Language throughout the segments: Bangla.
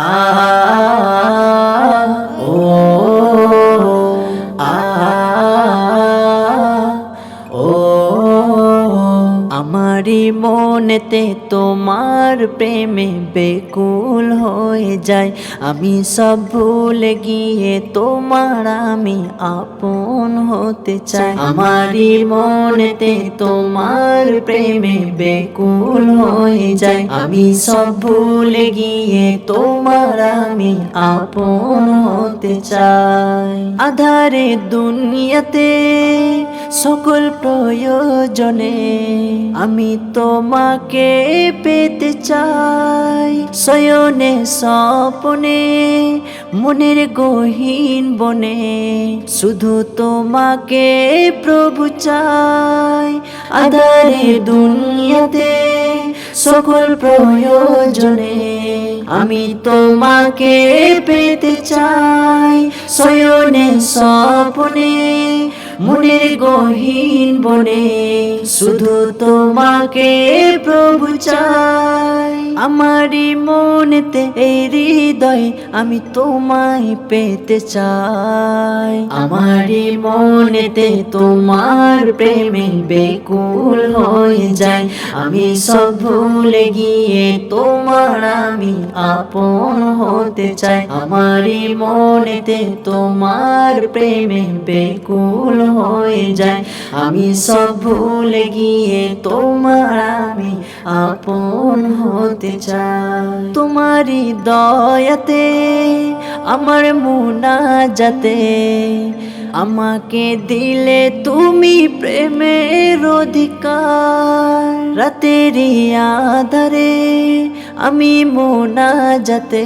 আহা আমারি মনেতে তোমার প্রেমে বেকুল হয়ে যায়। আমি সব ভুলে গিয়ে তোমার আমি আপন হতে চাই। আমারি মনেতে তোমার প্রেমে বেকুল হয়ে যায়। আমি সব ভুলে গিয়ে তোমার আমি আপন হতে চাই। আধারে দুনিয়াতে সকল প্রয়োজনে আমি তোমাকে পেতে চাই। শয়নে স্বপনে, মনের গহীন বনে শুধু তোমাকে প্রভু চাই। আধারে দুনিয়াতে সকল প্রয়োজনে আমি তোমাকে পেতে চাই। শয়নে স্বপনে মনের গহীন বনে, শুধু তোমাকে প্রভু চাই। আমারই মনেতে এই হৃদয় আমি তোমায় পেতে চাই। আমারই মনেতে তোমার প্রেমে বেকুল হয়ে যায় আমি সব ভুলে গিয়ে তোমার আমি আপন হতে চাই। আমারই মনেতে তোমার প্রেমে বেকুল হয়ে যায়। আমি সব ভুলে গিয়ে তোমার আমি আপন হতে চাই। তোমারই দয়াতে, আমার মুনা যাতে আমাকে দিলে তুমি প্রেমের অধিকার। রাতের আধারে আমি মোনা যাতে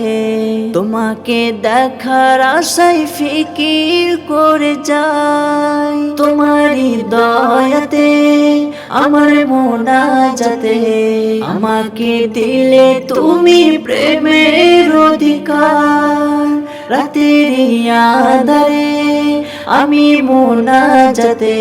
তোমাকে দেখার আশায় ফিকির করে যাই। তোমারই দয়াতে, আমার মোনা যাতে আমাকে দিলে তুমি প্রেমের অধিকার। রাতের আধারে আমি মোনা যাতে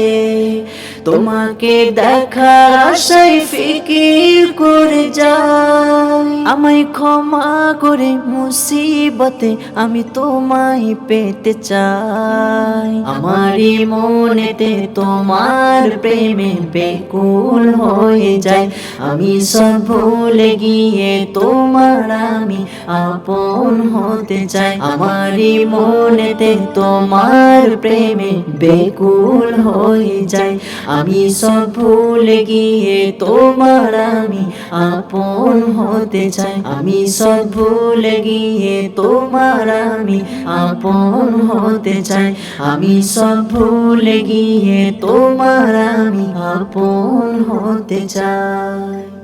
তোমাকে দেখার আশায় ফিকির করে যাই। আমায় ক্ষমা করে মুসিবতে আমি তোমায় পেতে চাই। আমারই মনেতে তোমার প্রেমে বেকুল হয়ে যায় আমি সব ভুলে গিয়ে তোমার আমি আপন হতে চাই। আমারই মনেতে তোমার প্রেমে বেকুল হয়ে যায় আমি সব ভুলে গিয়ে তোমার আমি আপন হতে চাই। আমি সব ভুলে গিয়ে তোমার আমি আপন হতে চাই। আমি সব ভুলে গিয়ে তোমার আমি আপন হতে চাই।